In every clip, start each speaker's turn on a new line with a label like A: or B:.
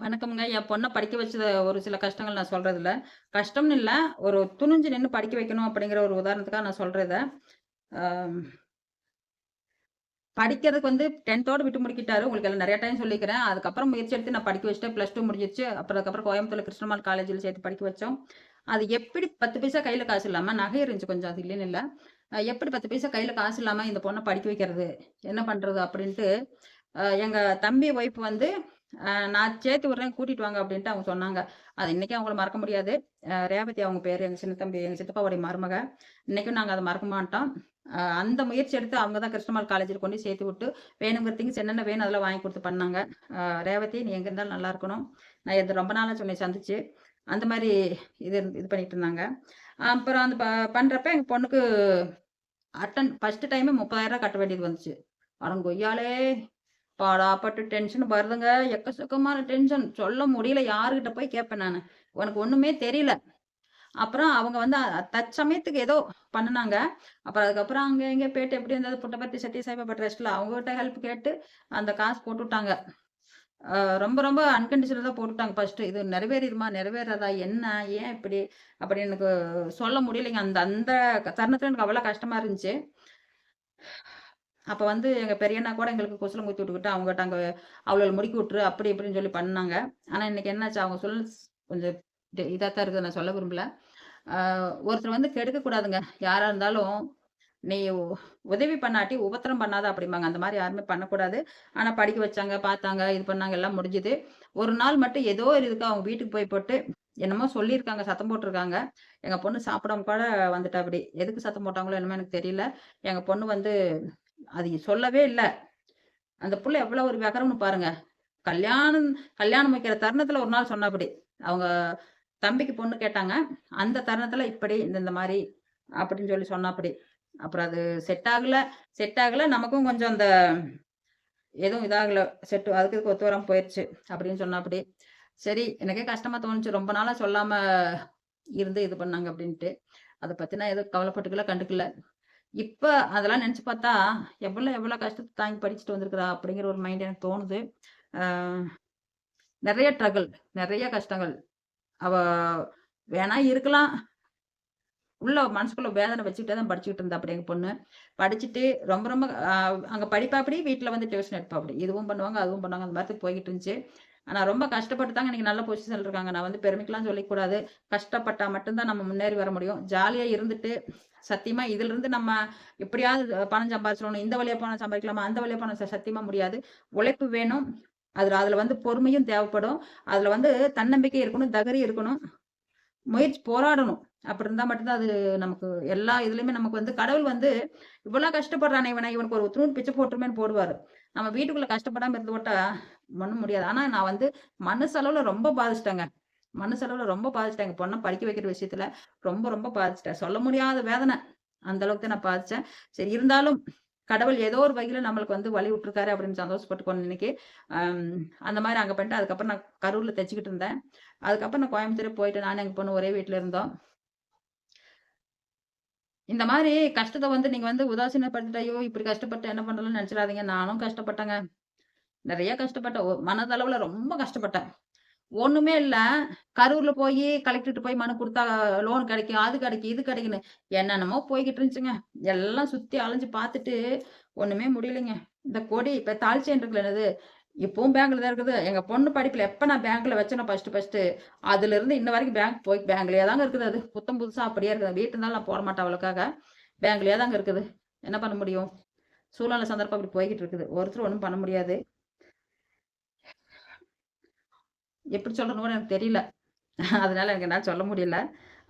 A: வணக்கம்ங்க. என் பொண்ணை படிக்க வச்சத ஒரு சில கஷ்டங்கள் நான் சொல்றதில்ல. கஷ்டம்னு இல்ல. ஒரு துணிஞ்சு நின்று படிக்க வைக்கணும் அப்படிங்கிற ஒரு உதாரணத்துக்காக நான் சொல்றத படிக்கிறதுக்கு வந்து 10தோட விட்டு முடிக்கிட்டாரு. உங்களுக்கு எல்லாம் நிறைய டைம் சொல்லிக்கிறேன். அதுக்கப்புறம் முயற்சி எடுத்து நான் படிக்க வச்சுட்டேன். ப்ளஸ் டூ முடிஞ்சிருச்சு. அப்புறம் அதுக்கப்புறம் கோயம்புத்தூர் கிருஷ்ணமால் காலேஜில் சேர்த்து படிக்க வச்சோம். அது எப்படி 10 பைசா கையில் காசு இல்லாமல் நகை இருந்துச்சு கொஞ்சம் அது இல்லைன்னு இல்லை எப்படி 10 பைசா கையில் காசு இல்லாமல் இந்த பொண்ணை படிக்க வைக்கிறது? என்ன பண்ணுறது அப்படின்ட்டு எங்கள் தம்பி ஒய்ஃப் வந்து நான் சேர்த்து விடுறேன் கூட்டிட்டு வாங்க அப்படின்ட்டு அவங்க சொன்னாங்க. அது இன்னைக்கு அவங்கள மறக்க முடியாது. ரேவதி அவங்க பேரு. எங்க சின்ன தம்பி எங்க சித்தப்பாவுடைய மருமக. இன்னைக்கும் நாங்க அதை மறக்க மாட்டோம். அந்த முயற்சி எடுத்து அவங்க தான் கிருஷ்ணமால் காலேஜில் கொண்டு சேர்த்து விட்டு, வேணுங்கிற திங்ஸ் என்னென்ன வேணும் அதெல்லாம் வாங்கி கொடுத்து பண்ணாங்க. ரேவதி நீ எங்க இருந்தாலும் நல்லா இருக்கணும். நான் இது ரொம்ப நாளாக உன்னைய சந்திச்சு. அந்த மாதிரி இது இது பண்ணிட்டு இருந்தாங்க. அப்புறம் அந்த ப பண்றப்ப எங்க பொண்ணுக்கு அட்டன் ஃபர்ஸ்ட் டைமே முப்பதாயிரம் ரூபாய் கட்ட வேண்டியது வந்துச்சு. அடங்கொய்யாலே! பாடாப்பட்டு டென்ஷன் வருதுங்க. எக்கச்சக்கமான டென்ஷன். சொல்ல முடியல. யாருக்கிட்ட போய் கேட்பேன் நான் உனக்கு ஒண்ணுமே தெரியல. அப்புறம் அவங்க வந்து தற்சமயத்துக்கு ஏதோ பண்ணுனாங்க. அப்புறம் அதுக்கப்புறம் அங்க இங்க போயிட்டு எப்படி இருந்தது புட்டபர்த்தி சத்திய சாய்பாபா ட்ரஸ்ட்ல அவங்ககிட்ட ஹெல்ப் கேட்டு அந்த காசு போட்டுட்டாங்க. ரொம்ப ரொம்ப அன்கண்டிஷனலா தான் போட்டுட்டாங்க ஃபர்ஸ்ட் இது நிறைவேறிடுமா நிறைவேறதா என்ன? ஏன் இப்படி? அப்படி எனக்கு சொல்ல முடியலைங்க. அந்த அந்த தருணத்துல எனக்கு அவ்வளோ கஷ்டமா இருந்துச்சு. அப்போ வந்து எங்கள் பெரியண்ணா கூட எங்களுக்கு குசலம் குத்தி விட்டுக்கிட்டு அவங்ககிட்ட அங்கே அவ்வளோ முடிக்கி விட்டுரு அப்படி இப்படின்னு சொல்லி பண்ணாங்க. ஆனால் இன்னைக்கு என்னாச்சு அவங்க சொல் கொஞ்சம் இதாக தான் இருக்குது. நான் சொல்ல விரும்பல. ஒருத்தர் வந்து கெடுக்கக்கூடாதுங்க யாராக இருந்தாலும் நீ உதவி பண்ணாட்டி உபத்திரம் பண்ணாத அப்படிம்பாங்க. அந்த மாதிரி யாருமே பண்ணக்கூடாது. ஆனால் படிக்க வச்சாங்க, பார்த்தாங்க, இது பண்ணாங்க எல்லாம் முடிஞ்சுது. ஒரு நாள் மட்டும் ஏதோ ஒரு இதுக்கு அவங்க வீட்டுக்கு போய் போட்டு என்னமோ சொல்லியிருக்காங்க, சத்தம் போட்டிருக்காங்க எங்கள் பொண்ணு சாப்பிடாம கூட வந்துட்டா அப்படி எதுக்கு சத்தம் போட்டாங்களோ என்னமோ எனக்கு தெரியல. எங்கள் பொண்ணு வந்து அது சொல்லவே இல்லை அந்த புள்ள எவ்வளோ ஒரு விவரம்னு பாருங்க. கல்யாணம் கல்யாணம் வைக்கிற தருணத்துல ஒரு நாள் சொன்னபடி அவங்க தம்பிக்கு பொண்ணு கேட்டாங்க. அந்த தருணத்துல இப்படி இந்த இந்த மாதிரி அப்படின்னு சொல்லி சொன்னபடி அப்புறம் அது செட் ஆகல. செட் ஆகல. நமக்கும் கொஞ்சம் அந்த எதுவும் இதாகல. செட் அதுக்கு இதுக்கு ஒத்து வரம் போயிடுச்சு அப்படின்னு சொன்னாப்படி. சரி எனக்கே கஷ்டமா தோணுச்சு. ரொம்ப நாளா சொல்லாம இருந்து இது பண்ணாங்க அப்படின்ட்டு. அதை பத்தினா எதுவும் கவலைப்பட்டுக்கல, கண்டுக்கல. இப்ப அதெல்லாம் நினைச்சு பார்த்தா, எவ்வளோ எவ்வளோ கஷ்டத்தை தாங்கி படிச்சுட்டு வந்திருக்கிறா அப்படிங்கிற ஒரு மைண்ட் எனக்கு தோணுது. நிறைய ட்ரகிள் நிறைய கஷ்டங்கள். அவ வேணா இருக்கலாம். உள்ள மனசுக்குள்ள வேதனை வச்சுக்கிட்டே தான் படிச்சுக்கிட்டு இருந்தாப்படி எங்க பொண்ணு. படிச்சுட்டு ரொம்ப ரொம்ப அங்க படிப்பாப்படி, வீட்ல வந்து டியூஷன் எடுப்பாப்படி. இதுவும் பண்ணுவாங்க, அதுவும் பண்ணுவாங்க. அந்த மாதிரி போய்கிட்டு இருந்துச்சு. ஆனால் ரொம்ப கஷ்டப்பட்டு தாங்க இன்னைக்கு நல்ல பொசிஷனில் இருக்காங்க. நான் வந்து பெருமைக்கெல்லாம் சொல்லிக்கூடாது கஷ்டப்பட்டா மட்டும்தான் நம்ம முன்னேறி வர முடியும். ஜாலியாக இருந்துட்டு, சத்தியமா இதிலிருந்து நம்ம எப்படியாவது பணம் சம்பாதிச்சிடணும் இந்த வழியா பணம் சம்பாதிக்கலாமா அந்த வழியா பணம் சத்தியமாக சத்தியமா முடியாது. உழைப்பு வேணும். அதுல அதுல வந்து பொறுமையும் தேவைப்படும். அதுல வந்து தன்னம்பிக்கை இருக்கணும், தகரி இருக்கணும். முயற்சி போராடணும். அப்படி இருந்தா மட்டும்தான் அது நமக்கு எல்லா இதுலயுமே நமக்கு வந்து கடவுள் வந்து இவ்வளோ கஷ்டப்படுறானே இவனை இவனுக்கு ஒரு இத்துணூண்டு பிச்சை போட்டுருமேன்னு போடுவாரு. நம்ம வீட்டுக்குள்ள கஷ்டப்படாம இருந்து போட்டா பண்ண முடியாது. ஆனா நான் வந்து மனசளவுல ரொம்ப பாதிச்சுட்டேங்க. மனசளவுல ரொம்ப பாதிச்சிட்டேங்க பொண்ணை படிக்க வைக்கிற விஷயத்துல ரொம்ப ரொம்ப பாதிச்சுட்டேன். சொல்ல முடியாத வேதனை. அந்த அளவுக்கு தான் நான் பாதிச்சேன். சரி இருந்தாலும் கடவுள் ஏதோ ஒரு வகையில நம்மளுக்கு வந்து வழி விட்டுருக்காரு அப்படின்னு சந்தோஷப்பட்டுக்கணும் இன்னைக்கு. அந்த மாதிரி அங்க பண்ணிட்டு அதுக்கப்புறம் நான் கரூர்ல தைச்சிக்கிட்டு இருந்தேன். அதுக்கப்புறம் நான் கோயம்புத்தூர் போயிட்டு நானும் எங்க பொண்ணு ஒரே வீட்டுல இருந்தோம். இந்த மாதிரி கஷ்டத்தை வந்து நீங்க வந்து உதாசீனப்படுத்திட்டு, ஐயோ! இப்படி கஷ்டப்பட்டு என்ன பண்ணலன்னு நினைச்சிடாதீங்க நானும் கஷ்டப்பட்டேங்க. நிறைய கஷ்டப்பட்டேன். மனதளவுல ரொம்ப கஷ்டப்பட்டேன். ஒண்ணுமே இல்ல. கரூர்ல போய் கலெக்டர்கிட்ட போய் மனு கொடுத்தா லோன் கிடைக்கும், அது கிடைக்கும், இது கிடைக்குன்னு என்னென்னமோ போய்கிட்டு இருந்துச்சுங்க. எல்லாம் சுத்தி அலைஞ்சு பார்த்துட்டு ஒண்ணுமே முடியலைங்க. இந்த கொடி இப்ப தாலி செயின் இருக்குல்ல என்னது, இப்பவும் பேங்க்ல தான் இருக்குது. எங்க பொண்ணு படிப்புல எப்ப நான் பேங்க்ல வச்சேனோ ஃபர்ஸ்ட்டு அதுல இருந்து இன்ன வரைக்கும் பேங்க் போய் பேங்க்லயே தாங்க இருக்குது அது. புத்தம் புதுசா அப்படியே இருக்குது. வீட்டு இருந்தாலும் நான் போட மாட்டேன் அவளுக்காக. பேங்க்லயே தாங்க இருக்குது. என்ன பண்ண முடியும்? சூழ்நிலை சந்தர்ப்பம் அப்படி போய்கிட்டு இருக்குது. ஒருத்தர் ஒன்றும் பண்ண முடியாது. எப்படி சொல்லணும்னு கூட எனக்கு தெரியல. அதனால எனக்கு என்னால் சொல்ல முடியல.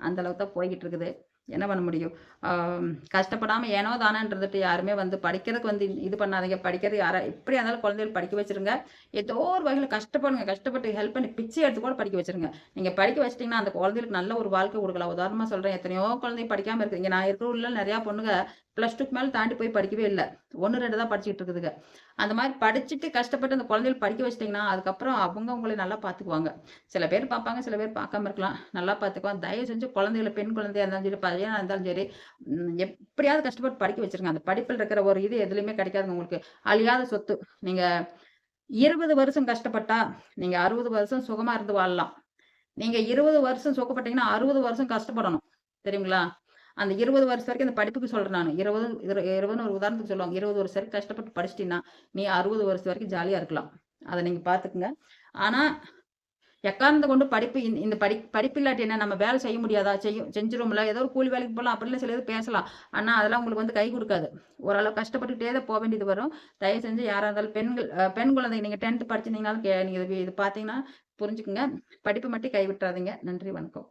A: அந்த அளவுக்கு தான் போய்கிட்டு இருக்குது. என்ன பண்ண முடியும்? கஷ்டப்படாமல் ஏனோ தானன்றதுட்டு யாருமே வந்து படிக்கிறதுக்கு வந்து இது பண்ணாதீங்க. படிக்கிறது யாரா எப்படியா இருந்தாலும் குழந்தைகள் படிக்க வச்சுருங்க. ஏதோ ஒரு வகையில் கஷ்டப்படுங்க. கஷ்டப்பட்டு ஹெல்ப் பண்ணி பிச்சை எடுத்து கூட படிக்க வச்சுருங்க. நீங்கள் படிக்க வச்சிட்டிங்கன்னா அந்த குழந்தைகளுக்கு நல்ல ஒரு வாழ்க்கை கொடுக்கலாம் உதாரணமாக சொல்கிறேன் எத்தனையோ குழந்தைங்க படிக்காமல் இருக்குது. நான் இருக்கிற உள்ள நிறையா பொண்ணுங்க ப்ளஸ் டூக்கு மேலே தாண்டி போய் படிக்கவே இல்லை ஒன்று ரெண்டு தான் படிச்சுக்கிட்டு இருக்குதுங்க. அந்த மாதிரி படிச்சுட்டு கஷ்டப்பட்டு அந்த குழந்தைகள படிக்க வச்சிட்டிங்கன்னா அதுக்கப்புறம் அவங்க உங்கள நல்லா பார்த்துக்குவாங்க. சில பேர் பார்ப்பாங்க, சில பேர் பார்க்காம இருக்கலாம். நல்லா பார்த்துக்குவாங்க. தயவு செஞ்சு குழந்தைகள பெண் குழந்தையா இருந்தாலும் சரி, பையனாக இருந்தாலும் சரி, எப்படியாவது கஷ்டப்பட்டு படிக்க வச்சுருங்க. அந்த படிப்பில் இருக்கிற ஒரு இது எதுலையுமே கிடைக்காதுங்க உங்களுக்கு. அழியாத சொத்து. நீங்கள் இருபது வருஷம் கஷ்டப்பட்டா நீங்க அறுபது வருஷம் சுகமா இருந்து வாழலாம் நீங்கள் இருபது வருஷம் சுகப்பட்டீங்கன்னா அறுபது வருஷம் கஷ்டப்படணும் தெரியுங்களா அந்த இருபது வருஷம் வரைக்கும் அந்த படிப்புக்கு சொல்றேன் நான். இருபது இருபதுன்னு ஒரு உதாரணத்துக்கு சொல்லுவாங்க. இருபது வருஷம் வரைக்கும் கஷ்டப்பட்டு படிச்சிட்டீங்கன்னா நீ அறுபது வருஷம் வரைக்கும் ஜாலியா இருக்கலாம். அதை நீங்க பாத்துக்குங்க. ஆனா எக்காரணத்தை கொண்டு படிப்பு இந்த படி படிப்பு இல்லாட்டி என்ன? நம்ம வேலை செய்ய முடியாதா? செய்யும் செஞ்சிரும்ல ஏதோ ஒரு கூலி வேலைக்கு போகலாம் அப்படிலாம் சில இது பேசலாம். ஆனால் அதெல்லாம் உங்களுக்கு வந்து கை கொடுக்காது. ஓரளவு கஷ்டப்பட்டுகிட்டே தான் போக வேண்டியது வரும். தயவு செஞ்சு யாராக இருந்தாலும் பெண்கள் பெண் குழந்தைங்க நீங்கள் டென்த்து படிச்சிருந்தீங்கனாலும் கே நீங்கள் இது பார்த்தீங்கன்னா புரிஞ்சுக்குங்க. படிப்பு மட்டும் கை விட்டுறாதீங்க. நன்றி வணக்கம்.